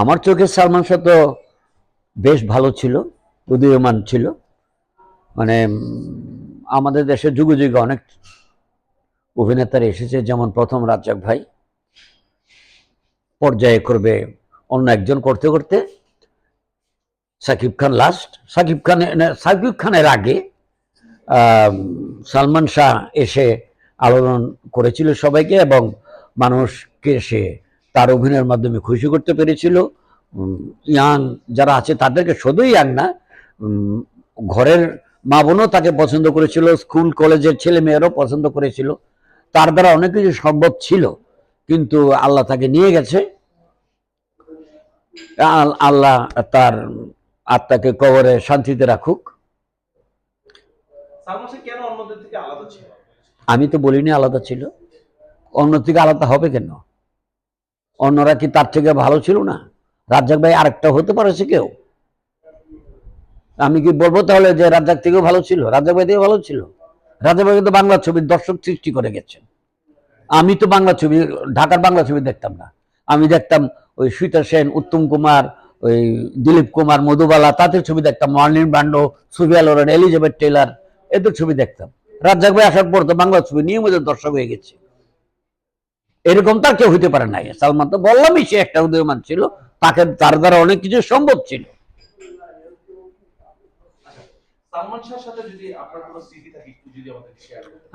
আমার চোখে সালমান শাহ তো বেশ ভালো ছিল, উদীয়মান ছিল। মানে আমাদের দেশে যুগে যুগে অনেক অভিনেতারা এসেছে, যেমন প্রথম রাজ্জাক ভাই। পর্যায়ে করবে অন্য একজন করতে করতে সাকিব খান লাস্ট সাকিব খান সাকিব খানের আগে সালমান শাহ এসে আলোড়ন করেছিল সবাইকে এবং মানুষকে সে তার অভিনয়ের মাধ্যমে খুশি করতে পেরেছিল। ইয়াং যারা আছে তাদেরকে শুধু ইয়াং না ঘরের মা বোনও তাকে পছন্দ করেছিল স্কুল কলেজের ছেলে মেয়েরাও পছন্দ করেছিল। তার দ্বারা অনেক কিছু সম্ভব ছিল কিন্তু আল্লাহ তাকে নিয়ে গেছে। আল্লাহ তার আত্মাকে কবরে শান্তিতে রাখুক। আমি তো বলিনি আলাদা ছিল। অন্য থেকে আলাদা হবে কেন? অন্যরা কি তার থেকে ভালো ছিল না? রাজ্জাক ভাই আরেকটা হতে পারে সে কেউ? আমি কি বলব তাহলে যে রাজ্জাক থেকেও ভালো ছিল? রাজ্জাক ভাই থেকে ভালো ছিল? রাজ্জাক ভাই কিন্তু বাংলা ছবির দর্শক সৃষ্টি করে গেছেন। আমি তো বাংলা ছবি, ঢাকার বাংলা ছবি দেখতাম না। আমি দেখতাম ওই সুইতা সেন, উত্তম কুমার, ওই দিলীপ কুমার, মধুবালা, তাদের ছবি দেখতাম। Marlon Brando Sophia Loren, Elizabeth Taylor এদের ছবি দেখতাম। রাজ্জাক ভাই আসার পর তো বাংলা ছবি নিয়মিত দর্শক হয়ে গেছে। এরকম তার কেউ হইতে পারে নাই। সালমান তো বললামই সে একটা উদীয়মান ছিল তাকে তার দ্বারা অনেক কিছু সম্ভব ছিল।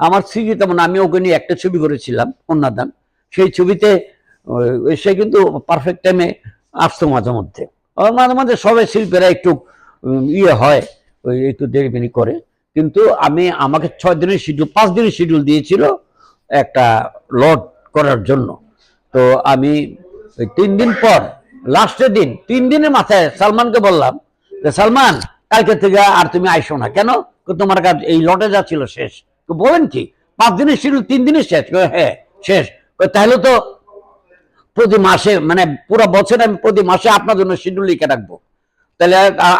আমার স্মৃতি তেমন আমি ওকে নিয়ে একটা ছবি করেছিলাম কন্যাদান সেই ছবিতে সে কিন্তু পারফেক্ট টাইমে আসতো মাঝে মধ্যে। মাঝে মাঝে সবাই শিল্পীরা একটু ইয়ে হয় ওই একটু দেরি করে। কিন্তু আমি আমাকে ছয় দিনের শিডিউল পাঁচ দিনের শিডিউল দিয়েছিল একটা লড করার জন্য। তো আমি ওই তিন দিন পর লাস্টের দিন, তিন দিনের মাথায় সালমানকে বললাম যে, সালমান, কালকে থেকে আর তুমি আইসো না। কেন? তোমার কাজ, এই লটে যা ছিল শেষ। তো বলেন কি? পাঁচ দিনের শিডিউল তিন দিনের শেষ। হ্যাঁ শেষ। তাহলে তো প্রতি মাসে মানে পুরো বছর আমি প্রতি মাসে আপনার জন্য শিডিউল লিখে রাখব। তাহলে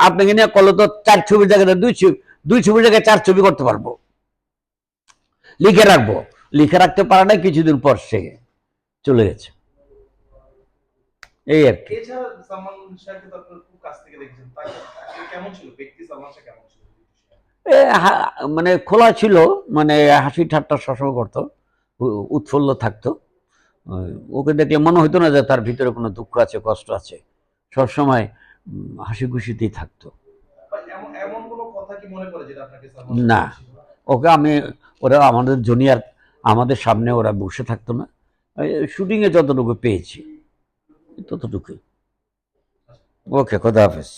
আপনাকে নিয়ে করলে তো চার ছবির জায়গায় দুই ছবি, দুই ছবির জায়গায় চার ছবি করতে পারব। লিখে রাখব। লিখে রাখতে পারে না কিছুদিন পর সে চলে গেছে। এই আর কি। মানে খোলা ছিল মানে হাসি ঠাট্টা সবসময় করতো উৎফুল্ল থাকতো। ওকে দেখলে মনে হতো না যে তার ভিতরে কোনো দুঃখ আছে কষ্ট আছে। সবসময় হাসি খুশিতেই থাকতো। না। ওকে আমি ওরা আমাদের জুনিয়র আমাদের সামনে ওরা বসে থাকতো না। শুটিংয়ে যতটুকু পেয়েছি ততটুকুই। ওকে খোদা হাফেজ।